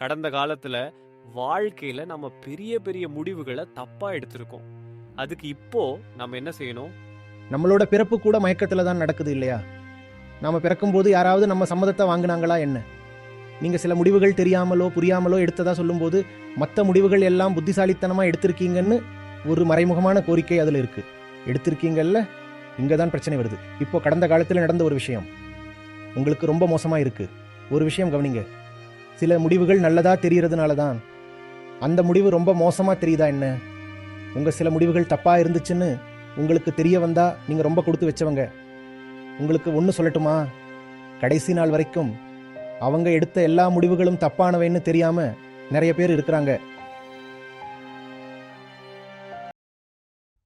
கடந்த காலத்துல வாழ்க்கையில நம்ம பெரிய பெரிய முடிவுகளை தப்பா எடுத்திருக்கோம். அதுக்கு இப்போ நம்ம என்ன செய்யணும்? நம்மளோட பிறப்பு கூட மயக்கத்துல தான் நடக்குது இல்லையா? நாம பிறக்கும்போது யாராவது நம்ம சம்மதத்தை வாங்கினாங்களா என்ன? நீங்க சில முடிவுகள் தெரியாமலோ புரியாமலோ எடுத்ததா சொல்லும்போது மற்ற முடிவுகள் எல்லாம் புத்திசாலித்தனமா எடுத்திருக்கீங்கன்னு ஒரு மறைமுகமான கோரிக்கை அதுல இருக்கு. எடுத்திருக்கீங்கல்ல இங்க தான் பிரச்சனை வருது. இப்போ கடந்த காலத்தில் நடந்த ஒரு விஷயம். உங்களுக்கு ரொம்ப மோசமா இருக்கு. ஒரு விஷயம் கவனிங்க. சில முடிவுகள் நல்லதா தெரியறதுனால தான் அந்த முடிவு ரொம்ப மோசமா தெரியுதா என்ன? உங்க சில முடிவுகள் தப்பா இருந்துச்சுன்னு உங்களுக்கு தெரிய வந்தா நீங்க ரொம்ப கொடுத்து வச்சவங்க. உங்களுக்கு ஒன்று சொல்லட்டுமா? கடைசி நாள் வரைக்கும் அவங்க எடுத்த எல்லா முடிவுகளும் தப்பானவைன்னு தெரியாம நிறைய பேர் இருக்கிறாங்க.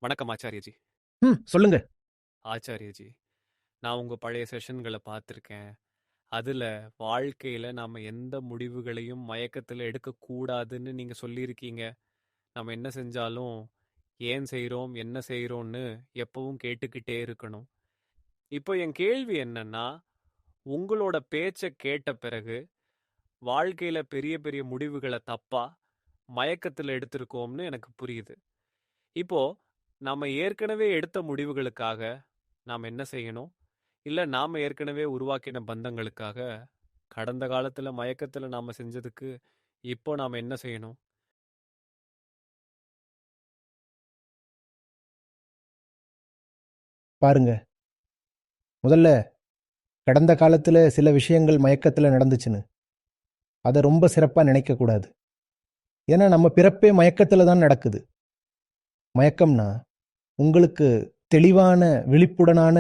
வணக்கம் ஆச்சாரியஜி. ம் சொல்லுங்க. ஆச்சாரியஜி நான் உங்க பழைய செஷன்களை பார்த்துருக்கேன். அதுல வாழ்க்கையில நாம எந்த முடிவுகளையும் மயக்கத்துல எடுக்கக்கூடாதுன்னு நீங்க சொல்லியிருக்கீங்க. நம்ம என்ன செஞ்சாலும் ஏன் செய்றோம் என்ன செய்றோம்னு எப்பவும் கேட்டுக்கிட்டே இருக்கணும். இப்போ என் கேள்வி என்னன்னா உங்களோட பேச்சை கேட்ட பிறகு வாழ்க்கையில பெரிய பெரிய முடிவுகளை தப்பா மயக்கத்துல எடுத்திருக்கோம்னு எனக்கு புரியுது. இப்போ நாம ஏற்கனவே எடுத்த முடிவுகளுக்காக நாம் என்ன செய்யணும்? இல்ல நாம ஏற்கனவே உருவாக்கின பந்தங்களுக்காக கடந்த காலத்துல மயக்கத்துல நாம செஞ்சதுக்கு இப்போ நாம என்ன செய்யணும்? பாருங்க. முதல்ல கடந்த காலத்துல சில விஷயங்கள் மயக்கத்துல நடந்துச்சுன்னு. அதை ரொம்ப சிறப்பா நினைக்கக்கூடாது. ஏன்னா நம்ம பிறப்பே மயக்கத்துல தான் நடக்குது. மயக்கம்னா உங்களுக்கு தெளிவான விழிப்புடனான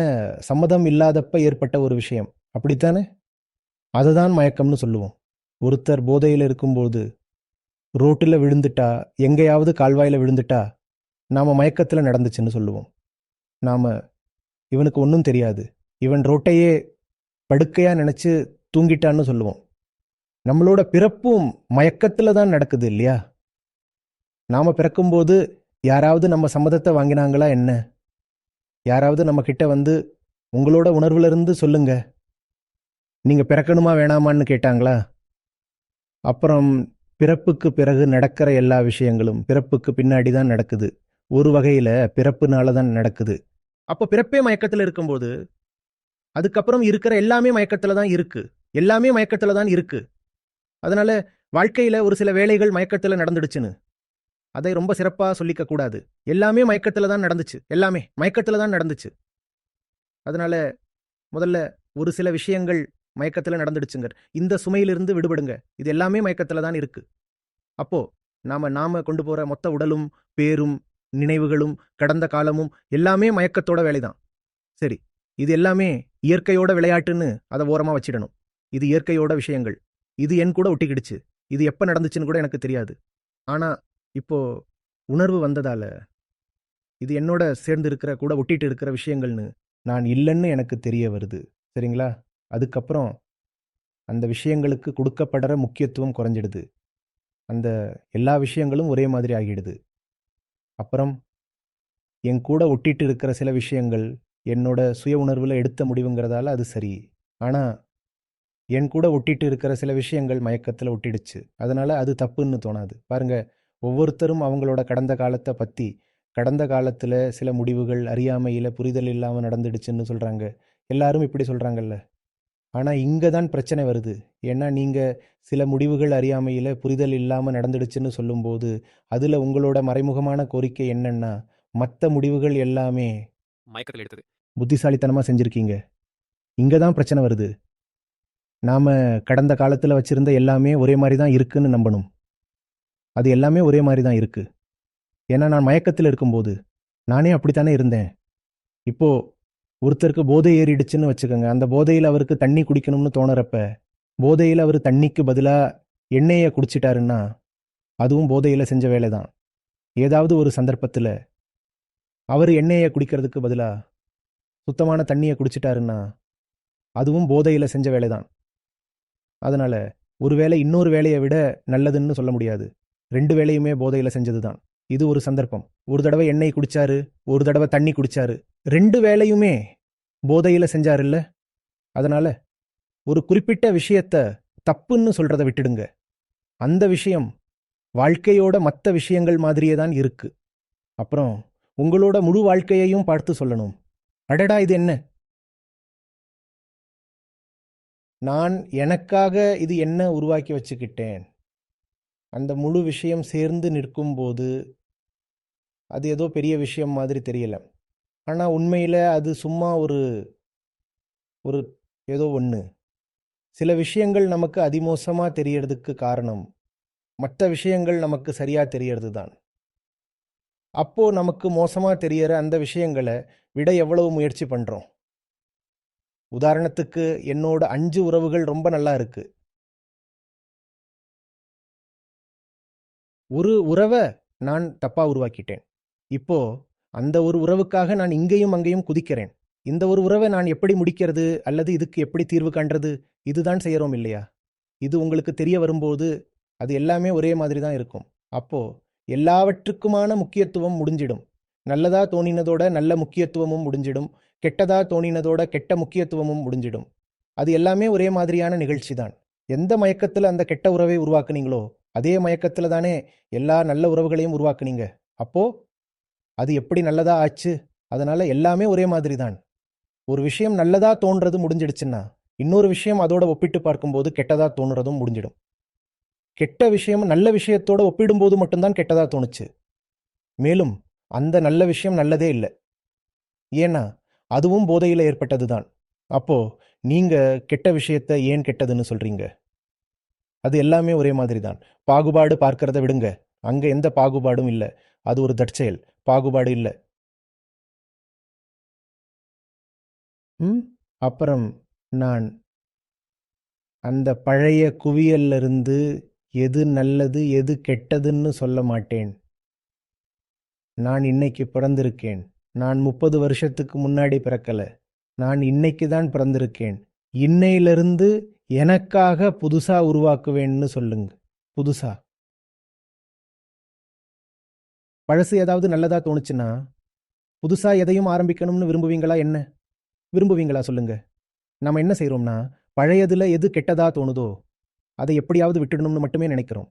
சம்மதம் இல்லாதப்ப ஏற்பட்ட ஒரு விஷயம். அப்படித்தானே? அதுதான் மயக்கம்னு சொல்லுவோம். ஒருத்தர் போதையில் இருக்கும்போது ரோட்டில் விழுந்துட்டா எங்கேயாவது கால்வாயில் விழுந்துட்டா நாம் மயக்கத்தில் நடந்துச்சுன்னு சொல்லுவோம். நாம் இவனுக்கு ஒன்றும் தெரியாது. இவன் ரோட்டையே படுக்கையாக நினச்சி தூங்கிட்டான்னு சொல்லுவோம். நம்மளோட பிறப்பும் மயக்கத்தில் தான் நடக்குது இல்லையா? நாம் பிறக்கும்போது யாராவது நம்ம சம்மதத்தை வாங்கினாங்களா என்ன? யாராவது நம்ம கிட்ட வந்து உங்களோட உணர்வுல இருந்து சொல்லுங்க. நீங்க பிறக்கணுமா வேணாமான்னு கேட்டாங்களா? அப்புறம் பிறப்புக்கு பிறகு நடக்கிற எல்லா விஷயங்களும் பிறப்புக்கு பின்னாடி தான் நடக்குது. ஒரு வகையில பிறப்புனால தான் நடக்குது. அப்போ பிறப்பே மயக்கத்துல இருக்கும்போது அதுக்கப்புறம் இருக்கிற எல்லாமே மயக்கத்துல தான் இருக்கு. எல்லாமே மயக்கத்துல தான் இருக்கு. அதனால வாழ்க்கையில ஒரு சில வேலைகள் மயக்கத்துல நடந்துடுச்சுன்னு. அதை ரொம்ப சிறப்பா சொல்லிக்க கூடாது. எல்லாமே மயக்கத்துல தான் நடந்துச்சு. எல்லாமே மயக்கத்துல தான் நடந்துச்சு. அதனால முதல்ல ஒரு சில விஷயங்கள் மயக்கத்துல நடந்துடுச்சுங்க. இந்த சுமையிலிருந்து விடுபடுங்க. இது எல்லாமே மயக்கத்துல தான் இருக்கு. அப்போ நாம நாம கொண்டு போற மொத்த உடலும் பேரும் நினைவுகளும் கடந்த காலமும் எல்லாமே மயக்கத்தோட வேலைதான். சரி இது எல்லாமே இயற்கையோட விளையாட்டுன்னு அதை ஓரமா வச்சிடணும். இது இயற்கையோட விஷயங்கள். இது என் கூட ஒட்டிக்கிடுச்சு. இது எப்ப நடந்துச்சுன்னு கூட எனக்கு தெரியாது. ஆனா இப்போ உணர்வு வந்ததால இது என்னோட சேர்ந்து இருக்கிற கூட ஒட்டிட்டு இருக்கிற விஷயங்கள்னு நான் இல்லைன்னு எனக்கு தெரிய வருது. சரிங்களா? அதுக்கப்புறம் அந்த விஷயங்களுக்கு கொடுக்கப்படுற முக்கியத்துவம் குறைஞ்சிடுது. அந்த எல்லா விஷயங்களும் ஒரே மாதிரி ஆகிடுது. அப்புறம் என் கூட ஒட்டிட்டு இருக்கிற சில விஷயங்கள் என்னோட சுய உணர்வில் எடுத்த முடிவுங்கிறதால அது சரி. ஆனால் என் கூட ஒட்டிட்டு இருக்கிற சில விஷயங்கள் மயக்கத்தில் ஒட்டிடுச்சு. அதனால் அது தப்புன்னு தோணாது. பாருங்கள் ஒவ்வொருத்தரும் அவங்களோட கடந்த காலத்தை பற்றி கடந்த காலத்தில் சில முடிவுகள் அறியாமையில் புரிதல் இல்லாமல் நடந்துடுச்சுன்னு சொல்கிறாங்க எல்லாரும் இப்படி சொல்கிறாங்கல்ல ஆனால் இங்கே தான் பிரச்சனை வருது. ஏன்னா நீங்கள் சில முடிவுகள் அறியாமையில் புரிதல் இல்லாமல் நடந்துடுச்சுன்னு சொல்லும்போது அதில் உங்களோட மறைமுகமான கோரிக்கை என்னன்னா மற்ற முடிவுகள் எல்லாமே மயக்கத்துல எடுத்தது. புத்திசாலித்தனமாக செஞ்சுருக்கீங்க. இங்கே தான் பிரச்சனை வருது. நாம் கடந்த காலத்தில் வச்சுருந்த எல்லாமே ஒரே மாதிரி தான் இருக்குன்னு நம்பணும். அது எல்லாமே ஒரே மாதிரி தான் இருக்கு. ஏன்னா நான் மயக்கத்தில் இருக்கும்போது நானே அப்படித்தானே இருந்தேன். இப்போ ஒருத்தருக்கு போதை ஏறிடுச்சுன்னு வச்சுக்கோங்க. அந்த போதையில் அவருக்கு தண்ணி குடிக்கணும்னு தோணுறப்ப போதையில் அவர் தண்ணிக்கு பதிலாக எண்ணெயை குடிச்சிட்டாருன்னா அதுவும் போதையில் செஞ்ச வேலை தான் ஏதாவது ஒரு சந்தர்ப்பத்தில் அவர் எண்ணெயை குடிக்கிறதுக்கு பதிலாக சுத்தமான தண்ணியை குடிச்சிட்டாருன்னா அதுவும் போதையில் செஞ்ச வேலை தான் அதனால் ஒரு வேலை இன்னொரு வேலையை விட நல்லதுன்னு சொல்ல முடியாது. ரெண்டு வேலையுமே போதையில் செஞ்சது தான் இது ஒரு சந்தர்ப்பம். ஒரு தடவை எண்ணெய் குடிச்சாரு ஒரு தடவை தண்ணி குடிச்சாரு. ரெண்டு வேலையுமே போதையில் செஞ்சாருல்ல? அதனால ஒரு குறிப்பிட்ட விஷயத்த தப்புன்னு சொல்றத விட்டுடுங்க. அந்த விஷயம் வாழ்க்கையோட மற்ற விஷயங்கள் மாதிரியே தான் இருக்கு. அப்புறம் உங்களோட முழு வாழ்க்கையையும் பார்த்து சொல்லணும். அடடா இது என்ன? நான் எனக்காக இது என்ன உருவாக்கி வச்சுக்கிட்டேன்? அந்த முழு விஷயம் சேர்ந்து நிற்கும்போது அது ஏதோ பெரிய விஷயம் மாதிரி தெரியல. ஆனால் உண்மையில் அது சும்மா ஒரு ஒரு ஏதோ ஒன்று சில விஷயங்கள் நமக்கு அதிமோசமாக தெரியறதுக்கு காரணம். மற்ற விஷயங்கள் நமக்கு சரியாக தெரியறது தான். அப்போது நமக்கு மோசமாக தெரியற அந்த விஷயங்களை விட எவ்வளவு முயற்சி பண்ணுறோம் உதாரணத்துக்கு என்னோட அஞ்சு உறவுகள் ரொம்ப நல்லா இருக்குது ஒரு உறவை நான் தப்பா உருவாக்கிட்டேன். இப்போ அந்த ஒரு உறவுக்காக நான் இங்கேயும் அங்கேயும் குதிக்கிறேன். இந்த ஒரு உறவை நான் எப்படி முடிக்கிறது? அல்லது இதுக்கு எப்படி தீர்வு காண்றது? இதுதான் செய்யறோம் இல்லையா? இது உங்களுக்கு தெரிய வரும்போது அது எல்லாமே ஒரே மாதிரி தான் இருக்கும். அப்போ எல்லாவற்றுக்குமான முக்கியத்துவம் முடிஞ்சிடும். நல்லதா தோணினதோட நல்ல முக்கியத்துவமும் முடிஞ்சிடும். கெட்டதா தோணினதோட கெட்ட முக்கியத்துவமும் முடிஞ்சிடும். அது எல்லாமே ஒரே மாதிரியான நிகழ்ச்சி தான் எந்த மயக்கத்தில் அந்த கெட்ட உறவை உருவாக்குனீங்களோ அதே மயக்கத்தில் தானே எல்லா நல்ல உறவுகளையும் உருவாக்குனீங்க. அப்போ அது எப்படி நல்லதா ஆச்சு? அதனால எல்லாமே ஒரே மாதிரி தான். ஒரு விஷயம் நல்லதா தோன்றது முடிஞ்சிடுச்சுன்னா இன்னொரு விஷயம் அதோட ஒப்பிட்டு பார்க்கும்போது கெட்டதா தோணுறதும் முடிஞ்சிடும். கெட்ட விஷயம் நல்ல விஷயத்தோட ஒப்பிடும்போது மட்டும்தான் கெட்டதா தோணுச்சு. மேலும் அந்த நல்ல விஷயம் நல்லதே இல்லை. ஏன்னா அதுவும் போதையில் ஏற்பட்டது தான். அப்போ நீங்க கெட்ட விஷயத்த ஏன் கெட்டதுன்னு சொல்றீங்க? அது எல்லாமே ஒரே மாதிரி தான் பாகுபாடு பார்க்கறத விடுங்க. அங்க எந்த பாகுபாடும் இல்லை. அது ஒரு தற்செயல் பாகுபாடு இல்லை. ம்? அப்புறம் நான் அந்த பழைய குவியல்லிருந்து எது நல்லது எது கெட்டதுன்னு சொல்ல மாட்டேன். நான் இன்னைக்கு பிறந்திருக்கேன். நான் முப்பது வருஷத்துக்கு முன்னாடி பிறக்கல. நான் இன்னைக்கு தான் பிறந்திருக்கேன். இன்னையிலிருந்து எனக்காக புதுசா உருவாக்குவேன்னு சொல்லுங்க. புதுசா. பழசு ஏதாவது நல்லதா தோணுச்சுன்னா புதுசா எதையும் ஆரம்பிக்கணும்னு விரும்புவீங்களா என்ன? விரும்புவீங்களா சொல்லுங்க. நம்ம என்ன செய்கிறோம்னா பழையதுல எது கெட்டதா தோணுதோ அதை எப்படியாவது விட்டுடணும்னு மட்டுமே நினைக்கிறோம்.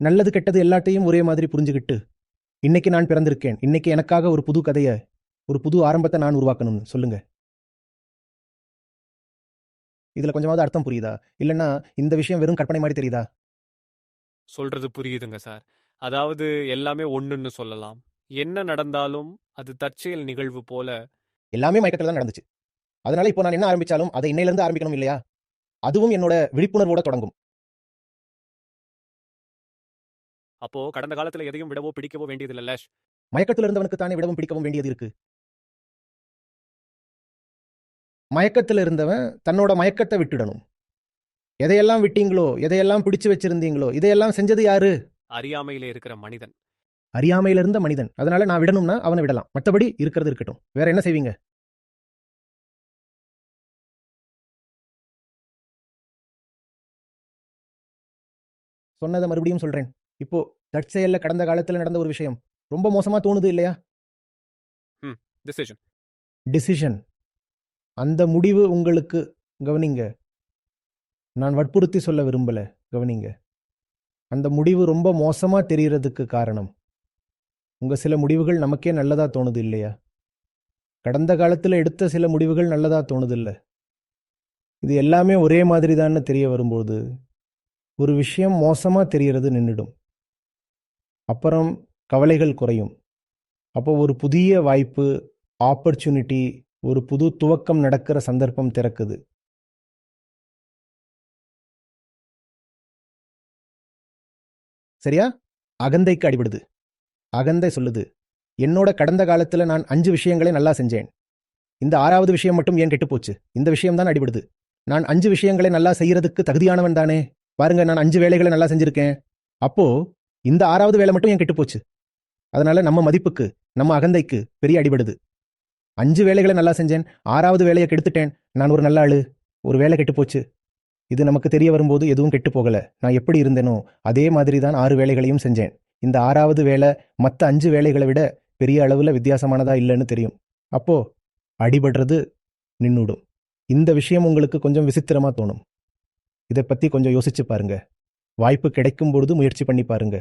நல்லது கெட்டது எல்லாத்தையும் ஒரே மாதிரி புரிஞ்சுக்கிட்டு இன்னைக்கு நான் பிறந்திருக்கேன் இன்னைக்கு எனக்காக ஒரு புது கதையை ஒரு புது ஆரம்பத்தை நான் உருவாக்கணும்னு சொல்லுங்கள் இதுல கொஞ்சமாவது அர்த்தம் புரியுதா? இல்லைன்னா இந்த விஷயம் வெறும் கற்பனை மாதிரி தெரியுதா? சொல்றது புரியுதுங்க சார். அதாவது எல்லாமே ஒண்ணுன்னு சொல்லலாம். என்ன நடந்தாலும் அது தற்செயல் நிகழ்வு போல எல்லாமே மயக்கத்தில் தான் நடந்துச்சு. அதனால இப்போ நான் என்ன ஆரம்பிச்சாலும் அதை இன்னையிலிருந்து ஆரம்பிக்கணும் இல்லையா? அதுவும் என்னோட விழிப்புணர்வோட தொடங்கும். அப்போ கடந்த காலத்துல எதையும் விடவோ பிடிக்கவோ வேண்டியதில்ல மயக்கத்தில் இருந்தவனுக்கு தானே விடவும் பிடிக்கவும் வேண்டியது இருக்கு? மயக்கத்தில் இருந்தவன் தன்னோட மயக்கத்தை விட்டுடணும். எதையெல்லாம் விட்டீங்களோ எதையெல்லாம் பிடிச்சு வச்சிருந்தீங்களோ இதையெல்லாம் செஞ்சது யாரு? அறியாமையில இருக்கிற மனிதன். அறியாமையில இருந்த மனிதன். அதனால நான் விடணும்னா அவனை விடலாம். மற்றபடி இருக்கிறது இருக்கட்டும். வேற என்ன செய்வீங்க? சொன்னதை மறுபடியும் சொல்றேன். இப்போ தற்செயல்ல கடந்த காலத்துல நடந்த ஒரு விஷயம். ரொம்ப மோசமா தோணுது இல்லையா? டிசிஷன் டிசிஷன் அந்த முடிவு உங்களுக்கு கவனிங்க. நான் வற்புறுத்தி சொல்ல விரும்பல கவனிங்க. அந்த முடிவு ரொம்ப மோசமா தெரிகிறதுக்கு காரணம். உங்க சில முடிவுகள் நமக்கே நல்லதா தோணுது இல்லையா? கடந்த காலத்துல எடுத்த சில முடிவுகள் நல்லதா தோணுது இல்லை இது எல்லாமே ஒரே மாதிரி தான் தெரிய வரும்போது ஒரு விஷயம் மோசமா தெரிகிறது நின்றுடும் அப்புறம் கவலைகள் குறையும். அப்போ ஒரு புதிய வாய்ப்பு ஆப்பர்ச்சுனிட்டி ஒரு புது துவக்கம் நடக்கிற சந்தர்ப்பம் திறக்குது. சரியா? அகந்தைக்கு அடிபடுது. அகந்தை சொல்லுது என்னோட கடந்த காலத்துல நான் அஞ்சு விஷயங்களை நல்லா செஞ்சேன். இந்த ஆறாவது விஷயம் மட்டும் ஏன் கெட்டு போச்சு? இந்த விஷயம் தான் அடிபடுது. நான் அஞ்சு விஷயங்களை நல்லா செய்யறதுக்கு தகுதியானவன் தானே? பாருங்க நான் அஞ்சு வேலைகளை நல்லா செஞ்சிருக்கேன். அப்போ இந்த ஆறாவது வேலை மட்டும் ஏன் கெட்டு போச்சு? அதனால நம்ம மதிப்புக்கு நம்ம அகந்தைக்கு பெரிய அடிபடுது. அஞ்சு வேலைகளை நல்லா செஞ்சேன். ஆறாவது வேலையை கெடுத்துட்டேன். நான் ஒரு நல்ல ஆளு. ஒரு வேலை கெட்டு போச்சு. இது நமக்கு தெரிய வரும்போது எதுவும் கெட்டு போகல. நான் எப்படி இருந்தேனோ அதே மாதிரி தான் ஆறு வேலைகளையும் செஞ்சேன். இந்த ஆறாவது வேலை மற்ற அஞ்சு வேலைகளை விட பெரிய அளவுல வித்தியாசமானதா இல்லைன்னு தெரியும். அப்போ அடிபடுறது நின்னுடும். இந்த விஷயம் உங்களுக்கு கொஞ்சம் விசித்திரமா தோணும். இதை பத்தி கொஞ்சம் யோசிச்சு பாருங்க. வாய்ப்பு கிடைக்கும் பொழுது முயற்சி பண்ணி பாருங்க.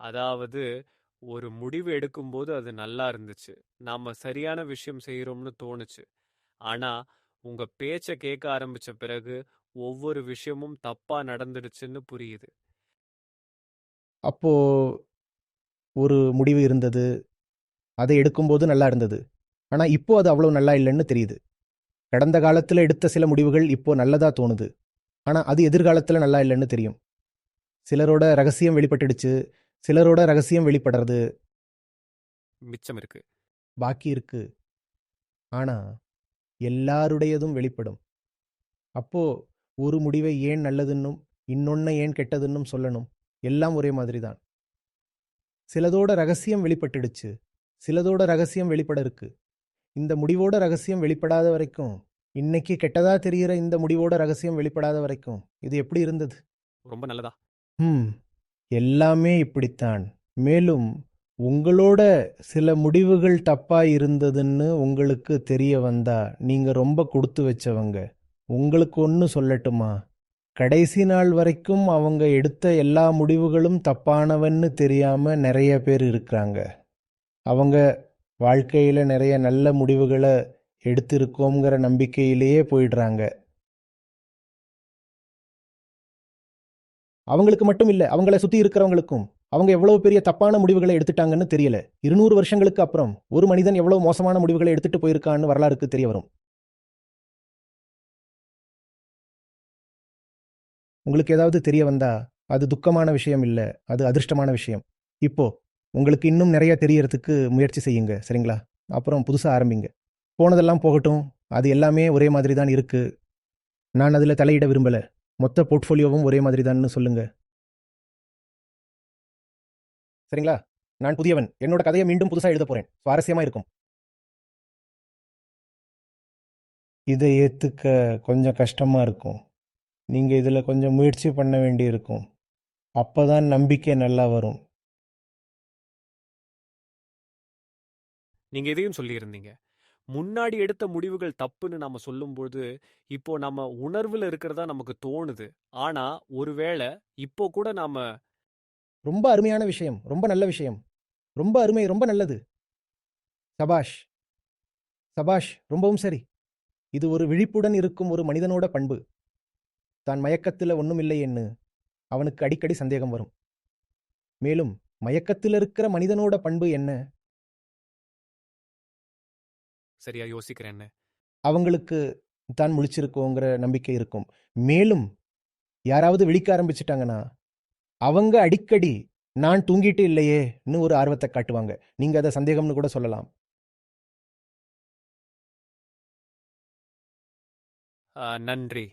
அதாவது ஒரு முடிவு எடுக்கும்போது அது நல்லா இருந்துச்சு. நாம சரியான விஷயம் செய்யறோம்னு தோணுச்சு. ஆனா உங்க பேச்ச கேட்க ஆரம்பிச்ச பிறகு ஒவ்வொரு விஷயமும் தப்பா நடந்துடுச்சுன்னு புரியுது. அப்போ ஒரு முடிவு இருந்தது. அதை எடுக்கும்போது நல்லா இருந்தது. ஆனா இப்போ அது அவ்வளவு நல்லா இல்லைன்னு தெரியுது. கடந்த காலத்துல எடுத்த சில முடிவுகள் இப்போ நல்லதா தோணுது. ஆனா அது எதிர்காலத்துல நல்லா இல்லைன்னு தெரியும். சிலரோட ரகசியம் வெளிப்பட்டுடுச்சு. சிலரோட ரகசியம் வெளிப்படுறது. மிச்சம் இருக்கு. பாக்கி இருக்கு. ஆனா எல்லாருடையதும் வெளிப்படும். அப்போ ஒரு முடிவை ஏன் நல்லதுன்னும் இன்னொன்னை ஏன் கெட்டதுன்னும் சொல்லணும். எல்லாம் ஒரே மாதிரி தான் சிலதோட ரகசியம் வெளிப்பட்டுடுச்சு. சிலதோட ரகசியம் வெளிப்பட இருக்கு. இந்த முடிவோட ரகசியம் வெளிப்படாத வரைக்கும் இன்னைக்கு கெட்டதா தெரிகிற இந்த முடிவோட ரகசியம் வெளிப்படாத வரைக்கும் இது எப்படி இருந்தது? ரொம்ப நல்லதா? ம். எல்லாமே இப்படித்தான். மேலும் உங்களோட சில முடிவுகள் தப்பாக இருந்ததுன்னு உங்களுக்கு தெரிய வந்தா நீங்கள் ரொம்ப கொடுத்து வச்சவங்க. உங்களுக்கு ஒன்று சொல்லட்டுமா? கடைசி நாள் வரைக்கும் அவங்க எடுத்த எல்லா முடிவுகளும் தப்பானவன்னு தெரியாமல் நிறைய பேர் இருக்கிறாங்க. அவங்க வாழ்க்கையில் நிறைய நல்ல முடிவுகளை எடுத்திருக்கோங்கிற நம்பிக்கையிலேயே போயிடுறாங்க. அவங்களுக்கு மட்டும் இல்ல அவங்கள சுத்தி இருக்கிறவங்களுக்கும். அவங்க எவ்வளவு பெரிய தப்பான முடிவுகளை எடுத்துட்டாங்கன்னு தெரியல. இருநூறு வருஷங்களுக்கு அப்புறம் ஒரு மனிதன் எவ்வளவு மோசமான முடிவுகளை எடுத்துட்டு போயிருக்கான்னு வரலாறுக்கு தெரிய வரும். உங்களுக்கு ஏதாவது தெரிய வந்தா அது துக்கமான விஷயம் இல்ல அது அதிர்ஷ்டமான விஷயம். இப்போ உங்களுக்கு இன்னும் நிறைய தெரியறதுக்கு முயற்சி செய்யுங்க சரிங்களா? அப்புறம் புதுசா ஆரம்பிங்க. போனதெல்லாம் போகட்டும் அது எல்லாமே ஒரே மாதிரி தான் இருக்கு. நான் அதுல தலையிட விரும்பல. மொத்த போர்ட்ஃபோலியோவும் ஒரே மாதிரி தான் சொல்லுங்க. சரிங்களா? நான் புதியவன். என்னோட கதையை மீண்டும் புதுசா எழுத போறேன். சுவாரஸ்யமா இருக்கும். இதை ஏத்துக்க கொஞ்சம் கஷ்டமா இருக்கும். நீங்க இதுல கொஞ்சம் முயற்சி பண்ண வேண்டி இருக்கும். அப்பதான் நம்பிக்கை நல்லா வரும். நீங்க இதையும் சொல்லியிருந்தீங்க. முன்னாடி எடுத்த முடிவுகள் தப்புன்னு நம்ம சொல்லும்போது இப்போ நம்ம உணர்வுல இருக்கிறதா நமக்கு தோணுது. ஆனா ஒருவேளை இப்போ கூட நாம ரொம்ப அருமையான விஷயம். ரொம்ப நல்ல விஷயம். ரொம்ப அருமை ரொம்ப நல்லது. சபாஷ். சபாஷ் ரொம்பவும் சரி. இது ஒரு விழிப்புடன் இருக்கும் ஒரு மனிதனோட பண்பு. தான் மயக்கத்தில் ஒண்ணுமில்லை என்று அவனுக்கு அடிக்கடி சந்தேகம் வரும். மேலும் மயக்கத்தில் இருக்கிற மனிதனோட பண்பு என்ன? சரியா யோசிக்கிறேன்னு. அவங்களுக்கு தான் முழிச்சிருக்கோங்கிற நம்பிக்கை இருக்கும். மேலும் யாராவது விழிக்க ஆரம்பிச்சிட்டாங்கன்னா அவங்க அடிக்கடி நான் தூங்கிட்டு இல்லையேன்னு ஒரு ஆர்வத்தை காட்டுவாங்க. நீங்க அதை சந்தேகம்னு கூட சொல்லலாம். நன்றி.